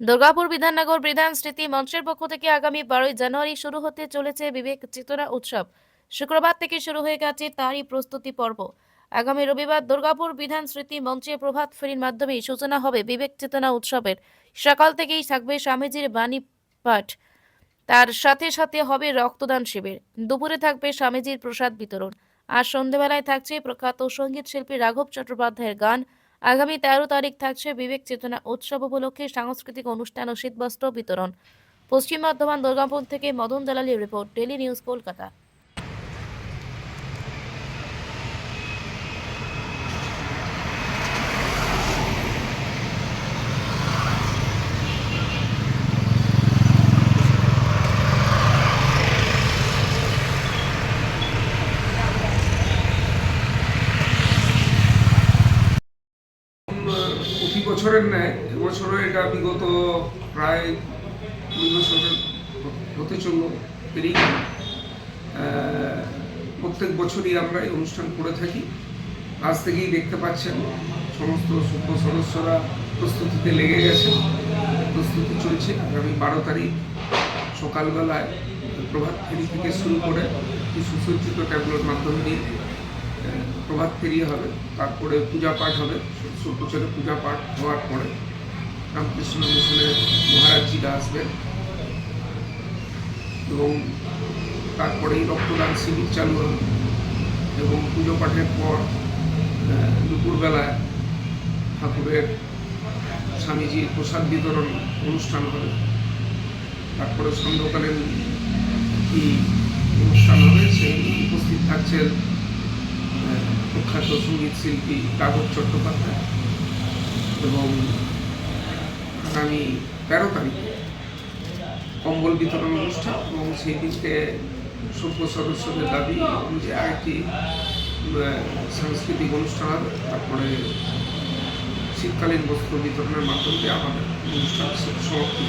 দুর্গাপুর বিধাননগর বিধান স্মৃতি মঞ্চের পক্ষ থেকে আগামী বারোই জানুয়ারি শুরু হতে চলেছে বিবেক চেতনা উৎসব। শুক্রবার থেকে শুরু হয়ে গেছে তারই প্রস্তুতি পর্ব। আগামী রবিবার দুর্গাপুর বিধান স্মৃতি মঞ্চে প্রভাত ফেরির মাধ্যমে সূচনা হবে বিবেক চেতনা উৎসবের। সকাল থেকেই থাকবে স্বামীজির বাণী পাঠ। তার সাথে সাথে হবে রক্তদান শিবির। দুপুরে থাকবে স্বামীজির প্রসাদ বিতরণ। আর সন্ধেবেলায় থাকছে প্রখ্যাত সংগীত শিল্পী রাঘব চট্টোপাধ্যায়ের গান আগামী তেরো তারিখ থাকছে বিবেক চেতনা উৎসব উপলক্ষে সাংস্কৃতিক অনুষ্ঠান ও শীতবস্ত্র বিতরণ। পশ্চিম বর্ধমান দুর্গাপুর থেকে মদন দালালির রিপোর্ট ডেলি নিউজ কলকাতা। বছরের ন্যায় এবছরও এটা বিগত প্রায় দুই বছরের হতে চলল। পেরিয়ে প্রত্যেক বছরই আমরা এই অনুষ্ঠান করে থাকি। আজ থেকেই দেখতে পাচ্ছেন সমস্ত সভ্য সদস্যরা প্রস্তুতিতে লেগে গেছে প্রস্তুতি চলছে আগামী বারো তারিখ সকালবেলায় প্রভাত ফেরি থেকে শুরু করে সুসজ্জিত ট্যাবলোর মাধ্যমে আহ, প্রভাত ফেরি হবে, তারপরে পূজা পাঠ হবে সুপ্রচারে পূজা পাঠ হওয়ার পরে রামকৃষ্ণ মিশনের মহারাজজিরা আসবেন। এবং তারপরেই রক্তদান শিবির চালু হবে। এবং পুজো পাঠের পর দুপুরবেলায় ঠাকুরের স্বামীজির প্রসাদ বিতরণ অনুষ্ঠান হবে। তারপরে সন্ধ্যকালীন কি অনুষ্ঠান হবে, সেই উপস্থিত থাকছেন প্রখ্যাত সংগীত শিল্পী রাঘব চট্টোপাধ্যায় এবং আগামী তেরো তারিখে কম্বল বিতরণ অনুষ্ঠান এবং সেই সভ্য সদস্যদের দাবি অনুযায়ী আরেকটি সাংস্কৃতিক অনুষ্ঠান হবে তারপরে শীতকালীন বস্ত্র বিতরণের মাধ্যমে আমাদের অনুষ্ঠান সমাপ্তি।